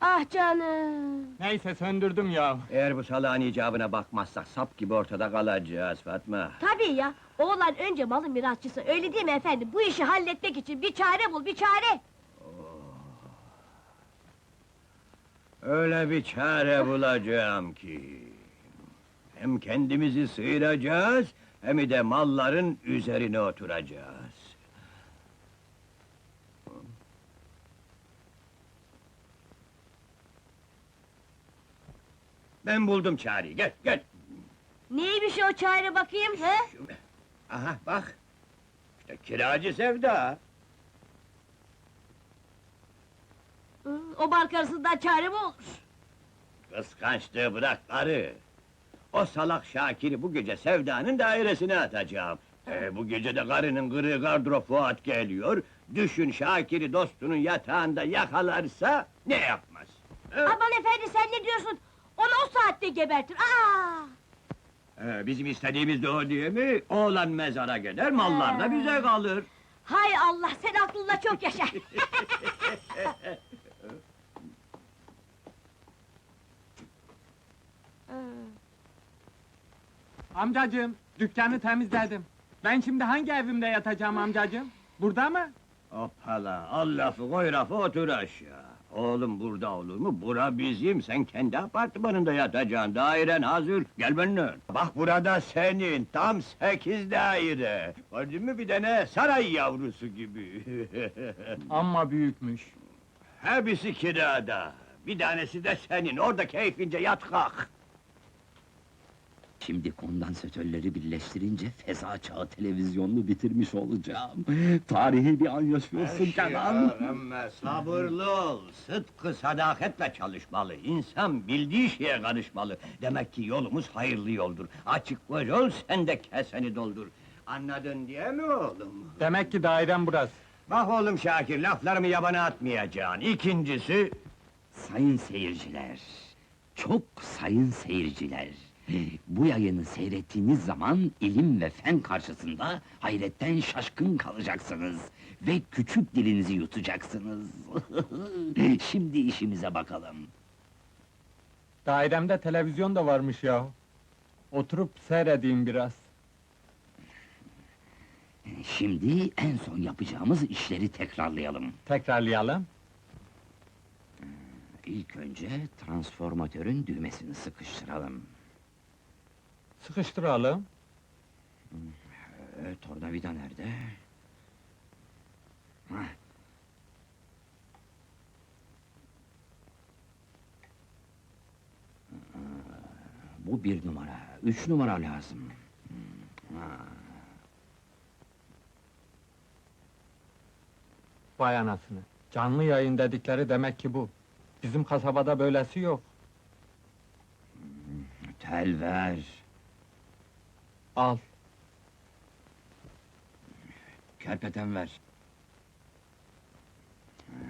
Ah canım! Neyse söndürdüm ya. Eğer bu salağın icabına bakmazsak sap gibi ortada kalacağız Fatma. Tabii ya, oğlan önce malın mirasçısı, öyle değil mi efendim? Bu işi halletmek için bir çare bul, bir çare! Öyle bir çare bulacağım ki... Hem kendimizi sıyıracağız, hem de malların üzerine oturacağız. Ben buldum çareyi, gel, gel! Neymiş o çare bakayım, he? Aha, bak! İşte kiracı sevda! Hı, o bark arasından çare mi olur? Kıskançlığı bırak karı! O salak Şakir'i bu gece Sevda'nın dairesine atacağım. Ee, bu gece de karının kırığı gardırop Fuat geliyor. Düşün Şakir'i dostunun yatağında yakalarsa ne yapmaz? Ee, Aman efendi sen ne diyorsun? Onu o saatte gebertir, aa! ee, bizim istediğimiz de o değil mi? Oğlan mezara gider, mallar da bize kalır. Hay Allah, sen aklınla çok yaşa! Amcacığım, dükkanı temizledim. Ben şimdi hangi evimde yatacağım amcacığım? Burada mı? Hoppala, al lafı koy lafı otur aşağı. Oğlum burada olur mu? Bura bizim, sen kendi apartmanında yatacaksın, dairen hazır, gel benimle. Bak burada senin, tam sekiz daire. Gördün mü bir tane saray yavrusu gibi. Amma büyükmüş. Hepsi kirada. Bir tanesi de senin, orada keyfince yat kalk. Şimdi kondansatörleri birleştirince feza çağı televizyonunu bitirmiş olacağım. Tarihi bir an yaşıyorsun Kenan. Ama sabırlı ol, sıdkı sadaketle çalışmalı. İnsan bildiği şeye karışmalı. Demek ki yolumuz hayırlı yoldur. Açık koy ol, sen de keseni doldur. Anladın diye mi oğlum? Demek ki dairem burası. Bak oğlum Şakir, laflarımı yabana atmayacaksın. İkincisi, Sayın seyirciler, çok sayın seyirciler. Bu yayını seyrettiğiniz zaman ilim ve fen karşısında hayretten şaşkın kalacaksınız. Ve küçük dilinizi yutacaksınız. Şimdi işimize bakalım. Dairemde televizyon da varmış ya. Oturup seyredeyim biraz. Şimdi en son yapacağımız işleri tekrarlayalım. Tekrarlayalım. İlk önce transformatörün düğmesini sıkıştıralım. Sıkıştıralım. Ee, tornavida nerede? Hah. Bu bir numara, üç numara lazım. Ha. Vay anasını. Canlı yayın dedikleri demek ki bu. Bizim kasabada böylesi yok. Tel ver. Al. Kerpeten ver.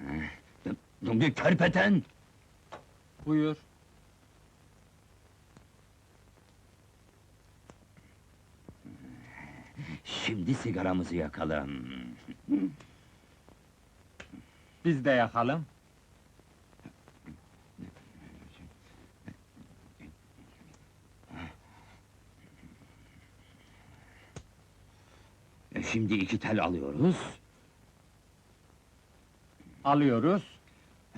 Ha, dı- Kerpeten! Buyur. Şimdi sigaramızı yakalım. Biz de yakalım. E, Şimdi iki tel alıyoruz. Alıyoruz.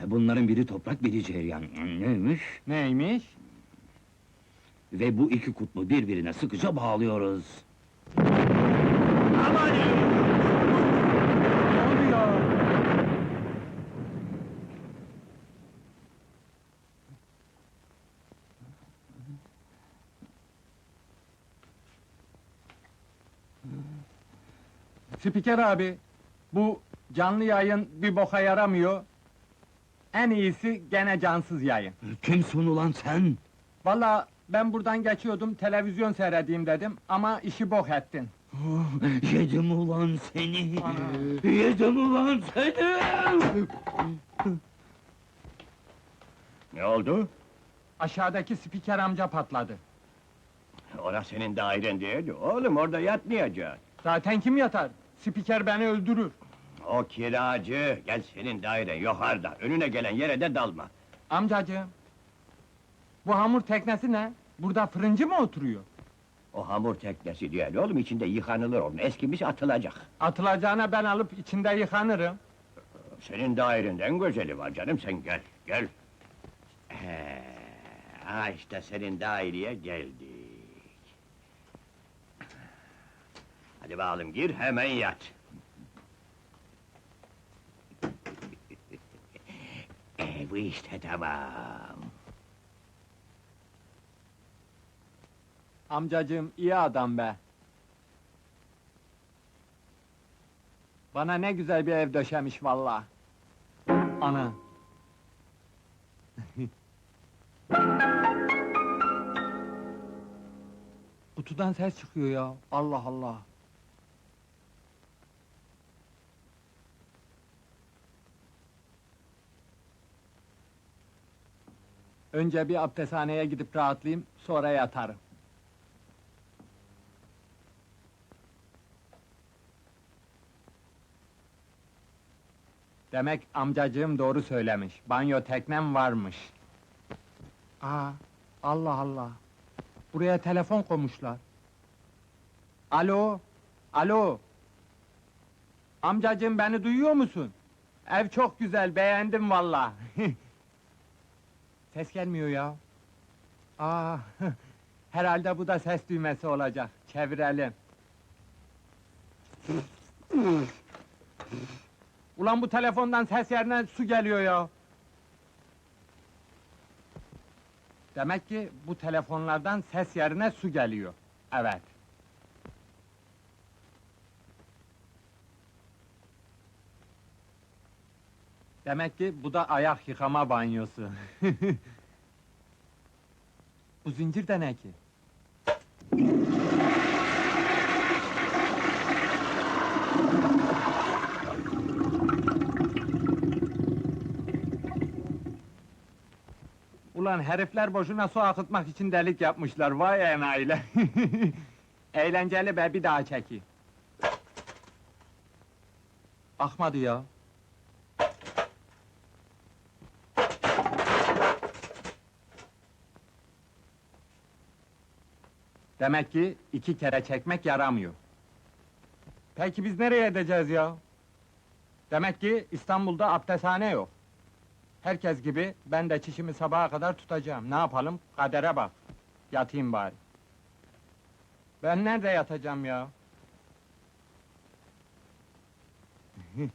E, Bunların biri toprak, biri cereyan. Neymiş? Neymiş? Ve bu iki kutbu birbirine sıkıca bağlıyoruz. aman! Ne oluyor? Spiker abi, bu canlı yayın bir boka yaramıyor. En iyisi gene cansız yayın. Kimsin ulan sen? Valla ben buradan geçiyordum, televizyon seyredeyim dedim ama işi bok ettin. Oh, Yedim ulan seni! Ana. Yedim ulan seni! Ne oldu? Aşağıdaki spiker amca patladı. Orası senin dairen değil, oğlum orada yatmayacaksın. Zaten kim yatar? Spiker beni öldürür. O kiracı, gel senin dairen yukarıda, önüne gelen yere de dalma. Amcacığım. Bu hamur teknesi ne? Burada fırıncı mı oturuyor? O hamur teknesi değil oğlum, içinde yıkanılır onun, eskimiş atılacak. Atılacağına ben alıp içinde yıkanırım. Senin dairenden güzeli var canım, sen gel, gel. He, ha işte senin daireye geldik. Hadi bakalım gir, hemen yat. e, bu işte tamam. Amcacığım iyi adam be. Bana ne güzel bir ev döşemiş vallahi. Ana. Kutudan ses çıkıyor ya. Allah Allah. Önce bir abdesthaneye gidip rahatlayayım, sonra yatarım. Demek amcacığım doğru söylemiş. Banyo teknem varmış. Aa, Allah Allah. Buraya telefon koymuşlar. Alo, alo. Amcacığım beni duyuyor musun? Ev çok güzel, beğendim valla. ses gelmiyor ya. Aa, herhalde bu da ses düğmesi olacak. Çevirelim. Ulan bu telefondan ses yerine su geliyor ya. Demek ki bu telefonlardan ses yerine su geliyor. Evet. Demek ki bu da ayak yıkama banyosu. bu zincir de ne ki? Ulan herifler boşuna su akıtmak için delik yapmışlar, vay enayiler! Eğlenceli be, bir daha çekeyim. Akmadı ya. Demek ki iki kere çekmek yaramıyor. Peki biz nereye edeceğiz ya? Demek ki İstanbul'da abdesthane yok. Herkes gibi ben de çişimi sabaha kadar tutacağım. Ne yapalım? Kadere bak. Yatayım bari. Ben nerede yatacağım ya?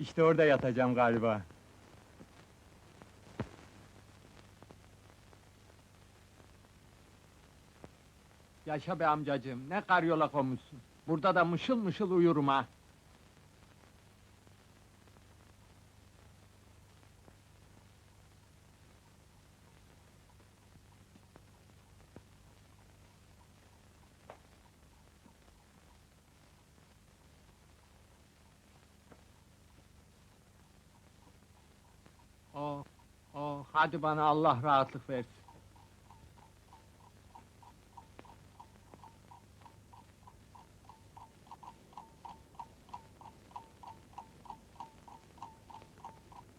işte orada yatacağım galiba. Yaşa be amcacığım, ne karyola koymuşsun. Burada da mışıl mışıl uyurum ha. Oh, oh, hadi bana Allah rahatlık versin.